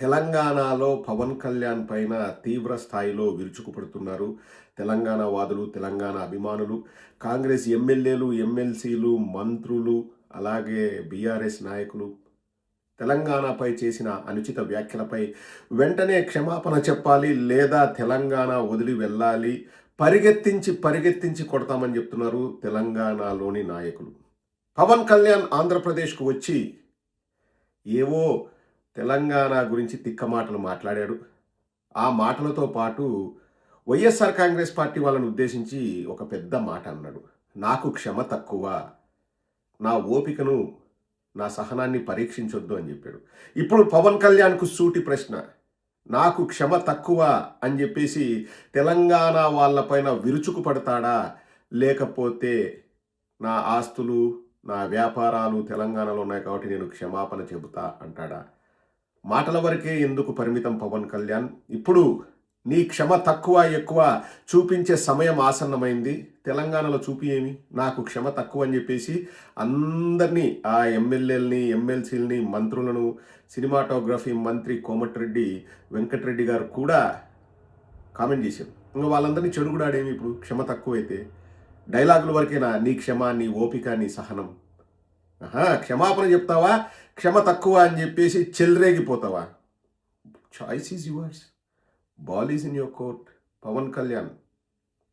తెలంగాణలో పవన్ కళ్యాణ్ పైన తీవ్ర స్థాయిలో విరుచుకుపడుతున్నారు. తెలంగాణ వాదులు తెలంగాణ అభిమానులు కాంగ్రెస్ ఎమ్మెల్యేలు ఎమ్మెల్సీలు మంత్రులు అలాగే బీఆర్ఎస్ నాయకులు తెలంగాణపై చేసిన అనుచిత వ్యాఖ్యలపై వెంటనే క్షమాపణ చెప్పాలి లేదా తెలంగాణ వదిలి వెళ్ళాలి. పరిగెత్తించి పరిగెత్తించి కొడతామని చెప్తున్నారు తెలంగాణలోని నాయకులు. పవన్ కళ్యాణ్ ఆంధ్రప్రదేశ్కు వచ్చి ఏవో తెలంగాణ గురించి తిక్క మాటలు మాట్లాడాడు. ఆ మాటలతో పాటు వైఎస్ఆర్ కాంగ్రెస్ పార్టీ వాళ్ళని ఉద్దేశించి ఒక పెద్ద మాట అన్నాడు. నాకు క్షమ తక్కువ. నా ఓపికను నా సహనాన్ని పరీక్షించొద్దు అని చెప్పాడు. ఇప్పుడు పవన్ కళ్యాణ్కు సూటి ప్రశ్న. నాకు క్షమ తక్కువ అని చెప్పేసి తెలంగాణ వాళ్ళపైన విరుచుకు పడతాడా లేకపోతే నా ఆస్తులు నా వ్యాపారాలు తెలంగాణలో ఉన్నాయి కాబట్టి నేను క్షమాపణ చెబుతా అంటాడా? మాటల వరకే ఎందుకు పరిమితం పవన్ కళ్యాణ్? ఇప్పుడు నీ క్షమ తక్కువ ఎక్కువ చూపించే సమయం ఆసన్నమైంది. తెలంగాణలో చూపి ఏమి? నాకు క్షమ తక్కువ అని చెప్పేసి అందరినీ ఆ ఎమ్మెల్యేలని ఎమ్మెల్సీలని మంత్రులను సినిమాటోగ్రఫీ మంత్రి కోమటిరెడ్డి వెంకటరెడ్డి గారు కూడా కామెంట్ చేశారు. ఇంకా వాళ్ళందరినీ చెడుగుడాడేమి ఇప్పుడు? క్షమ తక్కువైతే డైలాగుల వరకేనా? నీ క్షమ నీ ఓపిక నీ సహనం. క్షమాపణ చెప్తావా? క్షమ తక్కువ అని చెప్పేసి చెలరేగిపోతావా? Choice is yours ball is in your court Pawan Kalyan